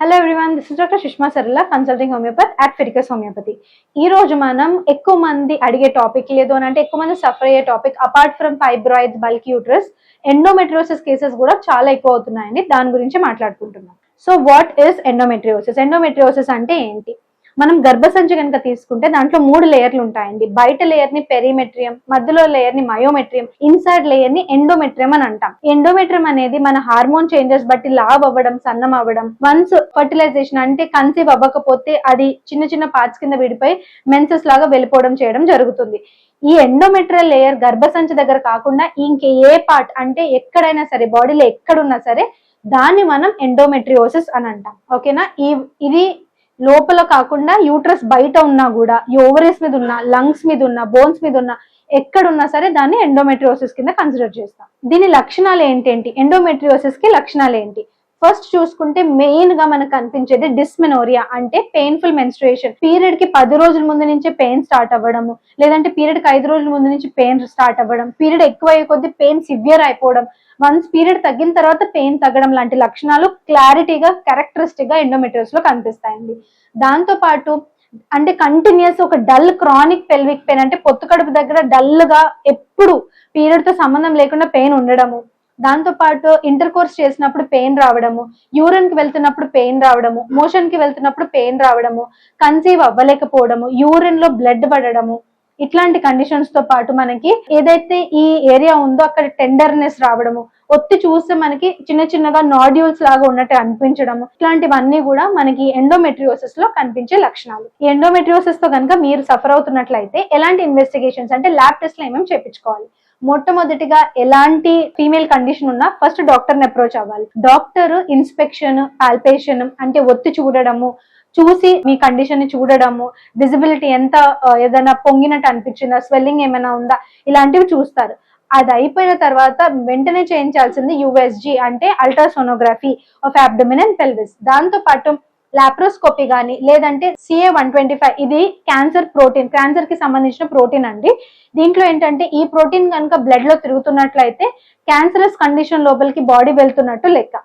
Hello everyone this is doctor Sushma Sarala consulting homeopathy at Fiticus homeopathy ఈ రోజు మనం ఎక్కువ మంది అడిగే టాపిక్ లేదు అని అంటే ఎక్కువ మంది సఫర్ అయ్యే topic apart from fibroids bulk uterus endometriosis cases కూడా చాలా ఎక్కువ అవుతున్నాయండి దాని గురించి మాట్లాడుకుంటున్నాం. So what is endometriosis endometriosis అంటే ఏంటి? మనం గర్భసంచి కనుక తీసుకుంటే దాంట్లో మూడు లేయర్లు ఉంటాయండి. బయట లేయర్ని పెరిమెట్రియం మధ్యలో లేయర్ని మయోమెట్రియం ఇన్సైడ్ లేయర్ని ఎండోమెట్రియం అని అంటాం. ఎండోమెట్రియం అనేది మన హార్మోన్ చేంజెస్ బట్టి లావ్ అవ్వడం సన్నం అవ్వడం. వన్స్ ఫర్టిలైజేషన్ అంటే కన్సీవ్ అవ్వకపోతే అది చిన్న చిన్న పార్ట్స్ కింద విడిపోయి మెన్సెస్ లాగా వెళ్ళిపోవడం చేయడం జరుగుతుంది. ఈ ఎండోమెట్రియల్ లేయర్ గర్భసంచి దగ్గర కాకుండా ఇంకే ఏ పార్ట్ అంటే ఎక్కడైనా సరే బాడీలో ఎక్కడున్నా సరే దాన్ని మనం ఎండోమెట్రియోసిస్ అని అంటాం. ఓకేనా? ఈ ఇది లోపల కాకుండా యూట్రస్ బయట ఉన్నా కూడా ఈ ఓవరీస్ మీద ఉన్న లంగ్స్ మీద ఉన్న బోన్స్ మీద ఉన్న ఎక్కడున్నా సరే దాన్ని ఎండోమెట్రియోసిస్ కింద కన్సిడర్ చేస్తాం. దీని లక్షణాలు ఏంటేంటి? ఎండోమెట్రియోసిస్కి లక్షణాలు ఏంటి? ఫస్ట్ చూసుకుంటే మెయిన్గా మనకు కనిపించేది డిస్మెనోరియా అంటే పెయిన్ఫుల్ మెన్స్ట్రుయేషన్ పీరియడ్కి పది రోజుల ముందు నుంచే పెయిన్ స్టార్ట్ అవ్వడము లేదంటే పీరియడ్కి ఐదు రోజుల ముందు నుంచి పెయిన్ స్టార్ట్ అవ్వడం పీరియడ్ ఎక్కువ అయ్యే కొద్దీ పెయిన్ సివియర్ అయిపోవడం వన్స్ పీరియడ్ తగ్గిన తర్వాత పెయిన్ తగ్గడం లాంటి లక్షణాలు క్లారిటీగా క్యారెక్టరిస్టిక్గా ఎండోమెట్రియోస్లో కనిపిస్తాయండి. దాంతో పాటు అంటే కంటిన్యూస్ ఒక డల్ క్రానిక్ పెల్విక్ పెయిన్ అంటే పొత్తు కడుపు దగ్గర డల్గా ఎప్పుడు పీరియడ్తో సంబంధం లేకుండా పెయిన్ ఉండడము. దాంతో పాటు ఇంటర్ కోర్స్ చేసినప్పుడు పెయిన్ రావడము. యూరిన్కి వెళ్తున్నప్పుడు పెయిన్ రావడము. మోషన్కి వెళ్తున్నప్పుడు పెయిన్ రావడము. కన్సీవ్ అవ్వలేకపోవడము. యూరిన్లో బ్లడ్ పడడము. ఇట్లాంటి కండిషన్స్తో పాటు మనకి ఏదైతే ఈ ఏరియా ఉందో అక్కడ టెండర్నెస్ రావడము ఒత్తి చూస్తే మనకి చిన్న చిన్నగా నాడ్యూల్స్ లాగా ఉన్నట్టు అనిపించడము ఇట్లాంటివన్నీ కూడా మనకి ఎండోమెట్రియోసిస్లో కనిపించే లక్షణాలు. ఈ ఎండోమెట్రియోసిస్తో కనుక మీరు సఫర్ అవుతున్నట్లయితే ఎలాంటి ఇన్వెస్టిగేషన్స్ అంటే ల్యాబ్ టెస్ట్లో ఏమేమి చేపించుకోవాలి? మొట్టమొదటిగా ఎలాంటి ఫీమేల్ కండిషన్ ఉన్నా ఫస్ట్ డాక్టర్ని అప్రోచ్ అవ్వాలి. డాక్టర్ ఇన్స్పెక్షన్ పాల్పేషన్ అంటే ఒత్తి చూడడము చూసి మీ కండిషన్ని చూడడము విజిబిలిటీ ఎంత ఏదైనా పొంగినట్టు అనిపించిందా స్వెల్లింగ్ ఏమైనా ఉందా ఇలాంటివి చూస్తారు. అది అయిపోయిన తర్వాత వెంటనే చేయించాల్సింది యుఎస్జి అంటే ultrasonography of abdomen and pelvis దాంతో పాటు లాప్రోస్కోపీ కానీ లేదంటే సిఏ వన్ ట్వంటీ ఫైవ్ ఇది క్యాన్సర్ ప్రోటీన్ క్యాన్సర్కి సంబంధించిన ప్రోటీన్ అండి. దీంట్లో ఏంటంటే ఈ ప్రోటీన్ కనుక బ్లడ్లో తిరుగుతున్నట్లయితే క్యాన్సరస్ కండిషన్ లోపలికి బాడీ వెళ్తున్నట్టు లెక్క.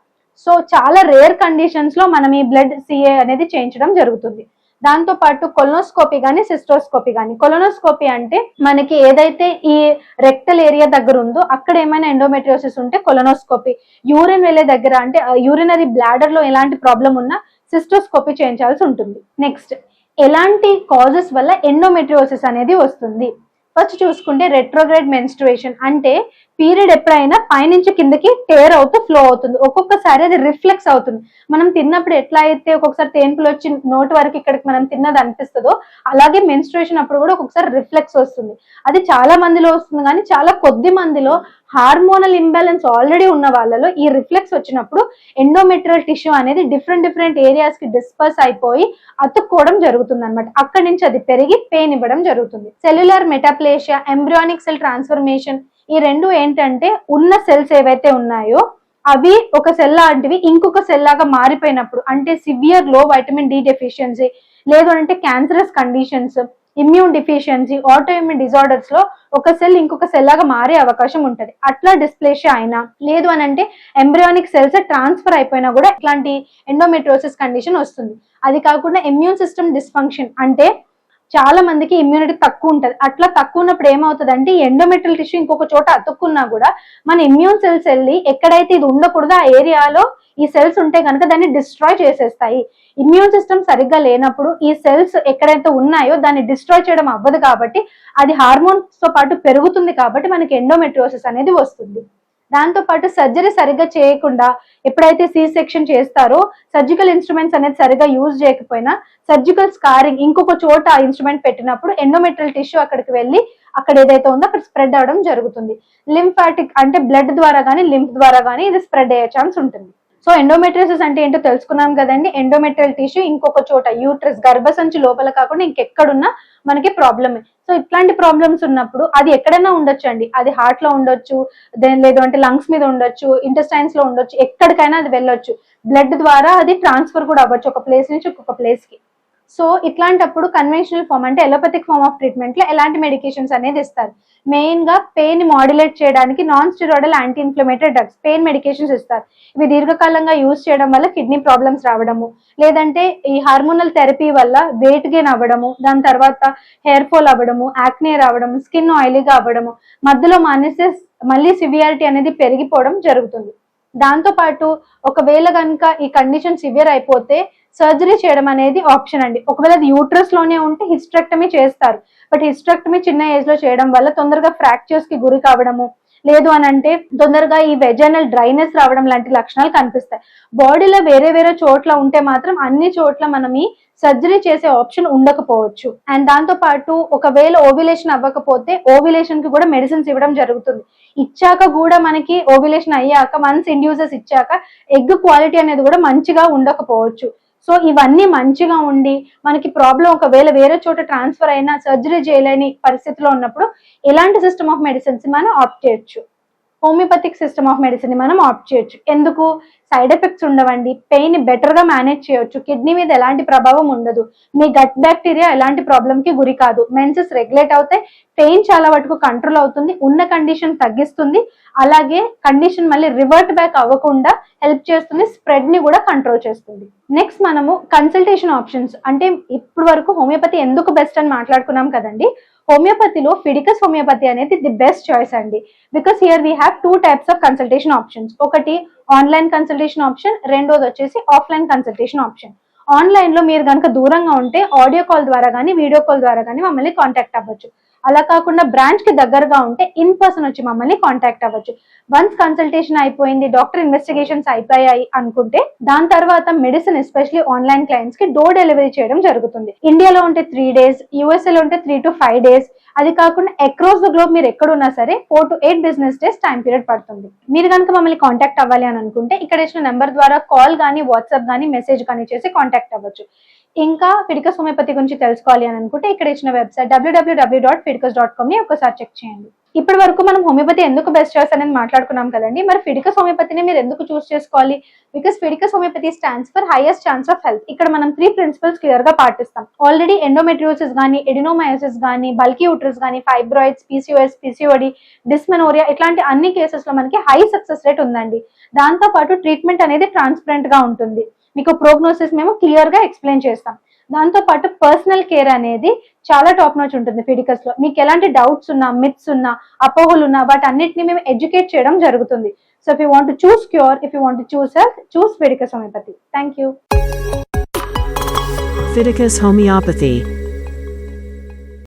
సో చాలా రేర్ కండిషన్స్లో మనం ఈ బ్లడ్ సిఏ అనేది చేయించడం జరుగుతుంది. దాంతో పాటు కొలనోస్కోపీ కానీ సిస్టోస్కోపీ కానీ కొలనోస్కోపీ అంటే మనకి ఏదైతే ఈ రెక్టల్ ఏరియా దగ్గర ఉందో అక్కడ ఏమైనా ఎండోమెట్రియోసిస్ ఉంటే కొలనోస్కోపీ యూరిన్ వెళ్ళే దగ్గర అంటే యూరినరీ బ్లాడర్లో ఎలాంటి ప్రాబ్లం ఉన్నా సిస్టోస్కోపీ చేయించాల్సి ఉంటుంది. నెక్స్ట్ ఎలాంటి కాజెస్ వల్ల ఎండోమెట్రియోసిస్ అనేది వస్తుంది? ఫస్ట్ చూసుకుంటే రెట్రోగ్రేడ్ మెన్స్ట్రుయేషన్ అంటే పీరియడ్ ఎప్పుడైనా పైనుంచి కిందకి టేర్ అవుతూ ఫ్లో అవుతుంది. ఒక్కొక్కసారి అది రిఫ్లెక్స్ అవుతుంది. మనం తిన్నప్పుడు ఎట్లా అయితే ఒక్కొక్కసారి తేన్పులు వచ్చి నోటి వరకు ఇక్కడికి మనం తిన్నది అనిపిస్తుందో అలాగే మెన్స్ట్రేషన్ అప్పుడు కూడా ఒక్కొక్కసారి రిఫ్లెక్స్ వస్తుంది. అది చాలా మందిలో వస్తుంది కానీ చాలా కొద్ది మందిలో హార్మోనల్ ఇంబ్యాలెన్స్ ఆల్రెడీ ఉన్న వాళ్ళలో ఈ రిఫ్లెక్స్ వచ్చినప్పుడు ఎండోమెట్రియల్ టిష్యూ అనేది డిఫరెంట్ డిఫరెంట్ ఏరియాస్కి డిస్పర్స్ అయిపోయి అతుక్కోవడం జరుగుతుంది అనమాట అక్కడి నుంచి అది పెరిగి పెయిన్ ఇవ్వడం జరుగుతుంది. Cellular metaplasia embryonic cell transformation ఈ రెండు ఏంటంటే ఉన్న సెల్స్ ఏవైతే ఉన్నాయో అవి ఒక సెల్ లాంటివి ఇంకొక సెల్ లాగా మారిపోయినప్పుడు అంటే సివియర్లో వైటమిన్ డి డెఫిషియన్సీ లేదు అంటే cancerous conditions immune deficiency autoimmune డిజార్డర్స్లో ఒక సెల్ ఇంకొక సెల్ లాగా మారే అవకాశం ఉంటది. అట్లా డిస్ప్లేషియా అయినా లేదు అని అంటే ఎంబ్రియానిక్ సెల్స్ ట్రాన్స్ఫర్ అయిపోయినా కూడా ఇట్లాంటి ఎండోమెట్రోసిస్ కండిషన్ వస్తుంది. అది కాకుండా ఇమ్యూన్ సిస్టమ్ డిస్ఫంక్షన్ అంటే చాలా మందికి ఇమ్యూనిటీ తక్కువ ఉంటది. అట్లా తక్కువ ఉన్నప్పుడు ఏమవుతుంది అంటే ఎండోమెట్రియల్ టిష్యూ ఇంకొక చోట అతుక్కున్నా కూడా మన ఇమ్యూన్ సెల్స్ వెళ్ళి ఎక్కడైతే ఇది ఉండకూడదో ఆ ఏరియాలో ఈ సెల్స్ ఉంటే కనుక దాన్ని డిస్ట్రాయ్ చేసేస్తాయి. ఇమ్యూన్ సిస్టమ్ సరిగ్గా లేనప్పుడు ఈ సెల్స్ ఎక్కడైతే ఉన్నాయో దాన్ని డిస్ట్రాయ్ చేయడం అవ్వదు కాబట్టి అది హార్మోన్స్తో పాటు పెరుగుతుంది కాబట్టి మనకి ఎండోమెట్రియోసిస్ అనేది వస్తుంది. దాంతో పాటు సర్జరీ సరిగ్గా చేయకుండా ఎప్పుడైతే సి సెక్షన్ చేస్తారో సర్జికల్ ఇన్స్ట్రుమెంట్స్ అనేది సరిగ్గా యూజ్ చేయకపోయినా సర్జికల్ స్కారింగ్ ఇంకొక చోట ఆ ఇన్స్ట్రుమెంట్ పెట్టినప్పుడు ఎండోమెట్రియల్ టిష్యూ అక్కడికి వెళ్ళి అక్కడ ఏదైతే ఉందో అక్కడ స్ప్రెడ్ అవడం జరుగుతుంది. లింఫాటిక్ అంటే బ్లడ్ ద్వారా కానీ లింఫ్ ద్వారా కానీ ఇది స్ప్రెడ్ అయ్యే ఛాన్స్ ఉంటుంది. సో ఎండోమెట్రియోసిస్ అంటే ఏంటో తెలుసుకున్నాం కదండి. ఎండోమెట్రియల్ టిష్యూ ఇంకొక చోట యూట్రస్ గర్భసంచి లోపల కాకుండా ఇంకెక్కడున్నా మనకి ప్రాబ్లమే సో ఇట్లాంటి ప్రాబ్లమ్స్ ఉన్నప్పుడు అది ఎక్కడైనా ఉండొచ్చు అండి అది హార్ట్లో ఉండొచ్చు దెన్ లేదు అంటే లంగ్స్ మీద ఉండొచ్చు ఇంటెస్టైన్స్లో ఉండొచ్చు ఎక్కడికైనా అది వెళ్ళొచ్చు. బ్లడ్ ద్వారా అది ట్రాన్స్ఫర్ కూడా అవ్వచ్చు ఒక ప్లేస్ నుంచి ఒక్కొక్క ప్లేస్కి. సో ఇట్లాంటప్పుడు కన్వెన్షనల్ ఫామ్ అంటే ఎలోపతిక్ ఫామ్ ఆఫ్ ట్రీట్మెంట్లో ఎలాంటి మెడికేషన్స్ అనేది ఇస్తారు? మెయిన్గా పెయిన్ మాడ్యులేట్ చేయడానికి non steroidal anti inflammatory drugs pain medications ఇస్తారు. ఇవి దీర్ఘకాలంగా యూజ్ చేయడం వల్ల కిడ్నీ ప్రాబ్లమ్స్ రావడము లేదంటే ఈ హార్మోనల్ థెరపీ వల్ల వెయిట్ గెయిన్ అవ్వడము దాని తర్వాత హెయిర్ ఫాల్ అవ్వడము యాక్నే రావడము స్కిన్ ఆయిలీగా అవ్వడము మధ్యలో మానేస్తే మళ్ళీ సివియారిటీ అనేది పెరిగిపోవడం జరుగుతుంది. దాంతో పాటు ఒకవేళ కనుక ఈ కండిషన్ సివియర్ అయిపోతే సర్జరీ చేయడం అనేది ఆప్షన్ అండి. ఒకవేళ అది యూట్రస్లోనే ఉంటే హిస్ట్రెక్టమీ చేస్తారు. బట్ హిస్ట్రెక్టమీ చిన్న ఏజ్లో చేయడం వల్ల తొందరగా ఫ్రాక్చర్స్కి గురి కావడము లేదు అని అంటే తొందరగా ఈ వెజనల్ డ్రైనెస్ రావడం లాంటి లక్షణాలు కనిపిస్తాయి. బాడీలో వేరే వేరే చోట్ల ఉంటే మాత్రం అన్ని చోట్ల మనం ఈ సర్జరీ చేసే ఆప్షన్ ఉండకపోవచ్చు. అండ్ దాంతో పాటు ఒకవేళ ఓవిలేషన్ అవ్వకపోతే ఓవిలేషన్కి కూడా మెడిసిన్స్ ఇవ్వడం జరుగుతుంది. ఇచ్చాక కూడా మనకి ఓవిలేషన్ అయ్యాక వన్స్ ఇండ్యూసెస్ ఇచ్చాక ఎగ్ క్వాలిటీ అనేది కూడా మంచిగా ఉండకపోవచ్చు. సో ఇవన్నీ మంచిగా ఉండి మనకి ప్రాబ్లం ఒకవేళ వేరే చోట ట్రాన్స్ఫర్ అయినా సర్జరీ చేయలేని పరిస్థితిలో ఉన్నప్పుడు ఎలాంటి సిస్టమ్ ఆఫ్ మెడిసిన్స్ మనం ఆప్ట్ చేయొచ్చు. హోమియోపతిక్ సిస్టమ్ ఆఫ్ మెడిసిన్ మనం ఆప్ట్ చేయొచ్చు. ఎందుకు? సైడ్ ఎఫెక్ట్స్ ఉండవండి. పెయిన్ బెటర్గా మేనేజ్ చేయొచ్చు. కిడ్నీ మీద ఎలాంటి ప్రభావం ఉండదు. మీ గట్ బ్యాక్టీరియా ఎలాంటి ప్రాబ్లంకి గురి కాదు. మెన్సెస్ రెగ్యులేట్ అవుతాయి పెయిన్ చాలా వరకు కంట్రోల్ అవుతుంది. ఉన్న కండిషన్ తగ్గిస్తుంది. అలాగే కండిషన్ మళ్ళీ రివర్ట్ బ్యాక్ అవ్వకుండా హెల్ప్ చేస్తుంది. స్ప్రెడ్ని కూడా కంట్రోల్ చేస్తుంది. నెక్స్ట్ మనము కన్సల్టేషన్ ఆప్షన్స్. అంటే ఇప్పుడు వరకు హోమియోపతి ఎందుకు బెస్ట్ అని మాట్లాడుకున్నాం కదండి. హోమియోపతిలో ఫిడికస్ హోమియోపతి అనేది ది బెస్ట్ చాయిస్ అండి. Because here we have two types of consultation options ఒకటి ఆన్లైన్ కన్సల్టేషన్ ఆప్షన్ రెండోది వచ్చేసి ఆఫ్లైన్ కన్సల్టేషన్ ఆప్షన్ ఆన్లైన్లో మీరు కనుక దూరంగా ఉంటే ఆడియో కాల్ ద్వారా కానీ వీడియో కాల్ ద్వారా కానీ మమ్మల్ని కాంటాక్ట్ అవ్వచ్చు. అలా కాకుండా బ్రాంచ్కి దగ్గరగా ఉంటే ఇన్ పర్సన్ వచ్చి మమ్మల్ని కాంటాక్ట్ అవ్వచ్చు. వన్స్ కన్సల్టేషన్ అయిపోయింది డాక్టర్ ఇన్వెస్టిగేషన్స్ అయిపోయాయి అనుకుంటే దాని తర్వాత మెడిసిన్ ఎస్పెషలీ ఆన్లైన్ క్లయింట్స్కి డోర్ డెలివరీ చేయడం జరుగుతుంది. ఇండియాలో ఉంటే త్రీ డేస్ యూఎస్ఏలో ఉంటే త్రీ టు ఫైవ్ డేస్ అది కాకుండా అక్రాస్ ద గ్లోబ్ మీరు ఎక్కడున్నా సరే four to eight business days time period పడుతుంది. మీరు కనుక మమ్మల్ని కాంటాక్ట్ అవ్వాలి అని అనుకుంటే ఇక్కడ ఇచ్చిన నెంబర్ ద్వారా కాల్ కానీ వాట్సాప్ కానీ మెసేజ్ కానీ చేసి కాంటాక్ట్ అవ్వచ్చు. ఇంకా ఫిడికస్ హోమియోపతి గురించి తెలుసుకోవాలి అని అనుకుంటే ఇక్కడ ఇచ్చిన website WWW dot Fiticus dot కామ్ని ఒకసారి చెక్ చేయండి. ఇప్పటి వరకు మనం హోమియోపతి ఎందుకు బెస్ట్ చాయిస్ అనేది మాట్లాడుకున్నాం కదండి మరి ఫిడికస్ హోమియోపతిని మీరు ఎందుకు చూస్ చేసుకోవాలి? Because Fidicus homeopathy stands for highest chance of health ఇక్కడ మనం త్రీ ప్రిన్సిపల్స్ క్లియర్గా పాటిస్తాం. ఆల్రెడీ ఎండోమెట్రియోసిస్ కానీ ఎడినోమయోసిస్ కానీ బల్కీ యూట్రస్ కానీ ఫైబ్రాయిడ్స్ పీసీఓఎస్ పీసీఓడి డిస్మెనోరియా ఇట్లాంటి అన్ని కేసెస్లో మనకి హై సక్సెస్ రేట్ ఉందండి. దాంతో పాటు ట్రీట్మెంట్ అనేది ట్రాన్స్పరెంట్గా ఉంటుంది. మీకు ప్రోగ్నోసిస్ మేము క్లియర్గా ఎక్స్ప్లెయిన్ చేస్తాం. దాంతో పాటు పర్సనల్ కేర్ అనేది చాలా టాప్ నోచ్ ఉంటుంది ఫిడికస్లో. మీకు ఎలాంటి డౌట్స్ ఉన్నా మిత్స్ ఉన్నా అపోహలు ఉన్నా వాటి అన్నిటిని మేము ఎడ్యుకేట్ చేయడం జరుగుతుంది. So if you want choose cure if you want choose health choose Fiticus homeopathy thank you Fiticus Homeopathy.